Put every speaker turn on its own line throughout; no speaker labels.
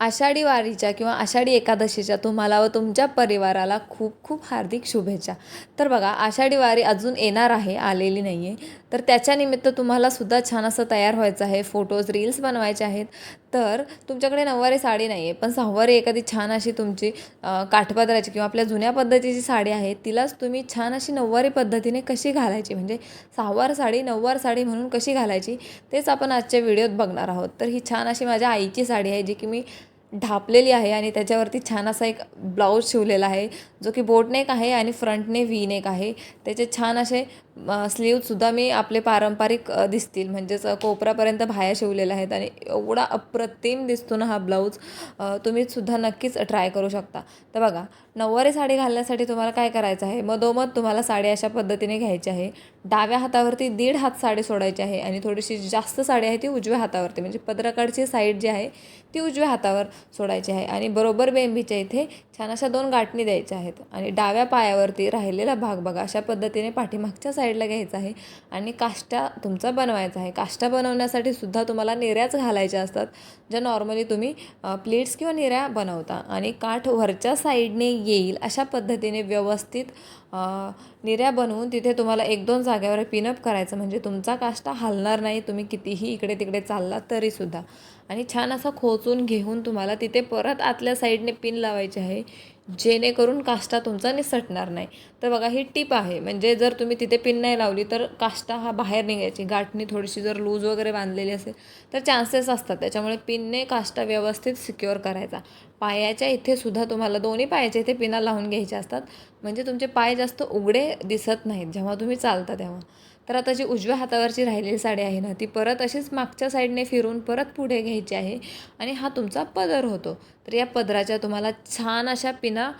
आषाढी वारीच्या किंवा आषाढी एकादशीच्या तुम्हाला व तुमच्या परिवाराला खूप खूप हार्दिक शुभेच्छा. तर बघा आषाढी वारी अजून येणार आहे आलेली नाही आहे तर त्याच्यानिमित्त तुम्हाला सुद्धा छान असं तयार व्हायचं आहे. फोटोज रील्स बनवायचे आहेत. तर तुमच्याकडे नऊवारी साडी नाही आहे पण सहावारी एखादी छान अशी तुमची काठपदराची किंवा आपल्या जुन्या पद्धतीची साडी आहे तिलाच तुम्ही छान अशी नऊवारी पद्धतीने कशी घालायची? म्हणजे सहावार साडी नऊवार साडी म्हणून कशी घालायची? तेच आपण आजच्या व्हिडिओत बघणार आहोत. तर ही छान अशी माझ्या आईची साडी आहे जी की मी ढापलेली आहे आणि त्याच्यावरती छान असा एक ब्लाऊज शिवलेला आहे जो की बोटनेक आहे आणि फ्रंटने व्ही नेक आहे. त्याचे छान असे स्लीवसुद्धा मी आपले पारंपरिक दिसतील. म्हणजेच कोपरापर्यंत बाह्या शिवलेल्या आहेत आणि एवढा अप्रतिम दिसतो ना हा ब्लाऊज तुम्हीसुद्धा तुम्ही सुद्धा नक्कीच ट्राय करू शकता. तर बघा नऊवारी साडी घालण्यासाठी तुम्हाला काय करायचं आहे? मधोमध तुम्हाला साडी अशा पद्धतीने घ्यायची आहे. डाव्या हातावरती दीड हात साडी सोडायची आहे आणि थोडीशी जास्त साडी आहे ती उजव्या हातावरती. म्हणजे पत्रकारची साईड जी आहे ती उजव्या हातावर सोडायची आहे आणि बरोबर बेंबीच्या इथे छान अशा दोन गाठणी द्यायच्या आहेत. आणि डाव्या पायावरती राहिलेला भाग बघा अशा पद्धतीने पाठीमागच्या साईड साईडला घ्यायचा आहे आणि काष्टा तुमचा बनवायचा आहे. काष्टा बनवण्यासाठी सुद्धा तुम्हाला निऱ्याच घालायच्या असतात ज्या नॉर्मली तुम्ही प्लेट्स किंवा निऱ्या बनवता. आणि काठ वरच्या साईडने येईल अशा पद्धतीने व्यवस्थित निऱ्या बनवून तिथे तुम्हाला एक दोन जाग्यावर पिनअप करायचं. म्हणजे तुमचा काष्टा हलणार नाही तुम्ही कितीही इकडे तिकडे चालला तरीसुद्धा. आणि छान असा खोचून घेऊन तुम्हाला तिथे परत आतल्या साईडने पिन लावायचे आहे जेणेकरून काष्टा तुमचा निसटणार नाही. तर बघा ही टीप आहे. म्हणजे जर तुम्ही तिथे पिन नाही लावली तर काष्टा हा बाहेर निघायची. गाठणी थोडीशी जर लूज वगैरे बांधलेली असेल तर चान्सेस असतात. त्याच्यामुळे पिनने काष्टा व्यवस्थित सिक्युअर करायचा. पायाच्या इथे सुद्धा तुम्हाला दोन्ही पायाच्या इथे पिना लावून घ्यायच्या असतात. म्हणजे तुमचे पाय जास्त उघडे दिसत नाहीत जेव्हा तुम्ही चालता तेव्हा. तर आता जी उजव्या हातावरची राहिलेली साडी आहे ना ती परत अशीच मागच्या साईडने फिरून परत पुढे घ्यायची आहे आणि हा तुमचा पदर होतो. तर या पदराच्या तुम्हाला छान अशा पिना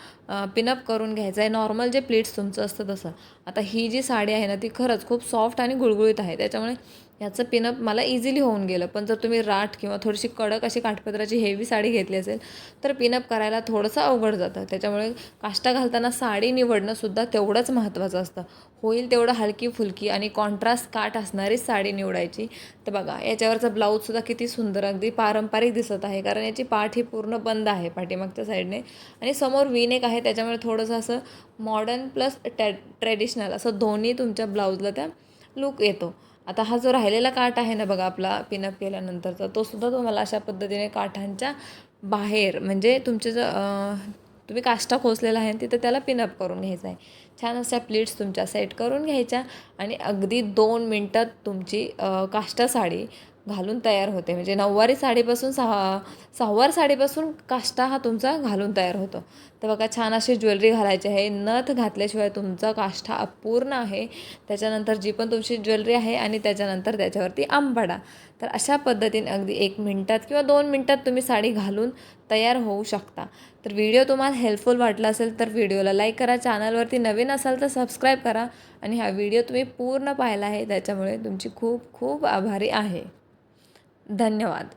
पिनअप करून घ्यायचं आहे. नॉर्मल जे प्लेट्स तुमचं असतं तसं. आता ही जी साडी आहे ना ती खरंच खूप सॉफ्ट आणि गुळगुळीत आहे. त्याच्यामुळे ह्याचं पिनअप मला इझिली होऊन गेलं. पण जर तुम्ही राठ किंवा थोडीशी कडक अशी काठपदराची हेवी साडी घेतली असेल तर पिनअप करायला थोडंसं अवघड जातं. त्याच्यामुळे काष्टा घालताना साडी निवडणंसुद्धा तेवढंच महत्त्वाचं असतं. होईल तेवढं हलकी फुलकी आणि कॉन्ट्रास्ट काठ असणारीच साडी निवडायची. तर बघा याच्यावरचा ब्लाऊजसुद्धा किती सुंदर अगदी पारंपरिक दिसत आहे. कारण याची पाठ ही पूर्ण बंद आहे पाठीमागच्या साईडने आणि समोर विनेक आहे त्याच्यामुळे थोडंसं असं मॉडर्न प्लस ट्रॅ ट्रेडिशनल असं दोन्ही तुमच्या ब्लाऊजला त्या लुक येतो. आता हा जो राहिलेला काठ आहे ना बघा आपला पिनअप केल्यानंतरचा तो सुद्धा तुम्हाला अशा पद्धतीने काठांच्या बाहेर म्हणजे तुमचे जर तुम्ही काष्टा खोचलेला आहे तिथं त्याला पिनअप करून घ्यायचा आहे. छान अशा प्लेट्स तुमच्या सेट करून घ्यायच्या आणि अगदी दोन मिनटात तुमची काष्टा साडी घालून तयार होते. म्हणजे नऊवारी साडीपासून सहा सहावार साडीपासून काष्टा हा तुमचा घालून तयार होतो. तर बघा छान अशी ज्वेलरी घालायची आहे. नथ घातल्याशिवाय तुमचा काष्टा अपूर्ण आहे. त्याच्यानंतर जी पण तुमची ज्वेलरी आहे आणि त्याच्यानंतर त्याच्यावरती आंबाडा. तर अशा पद्धतीने अगदी एक मिनटात किंवा दोन मिनटात तुम्ही साडी घालून तयार होऊ शकता. तर व्हिडिओ तुम्हाला हेल्पफुल वाटला असेल तर व्हिडिओला लाईक करा. चॅनलवरती नवीन असाल तर सबस्क्राईब करा. आणि हा व्हिडिओ तुम्ही पूर्ण पाहिला आहे त्याच्यामुळे तुमची खूप खूप आभारी आहे. धन्यवाद.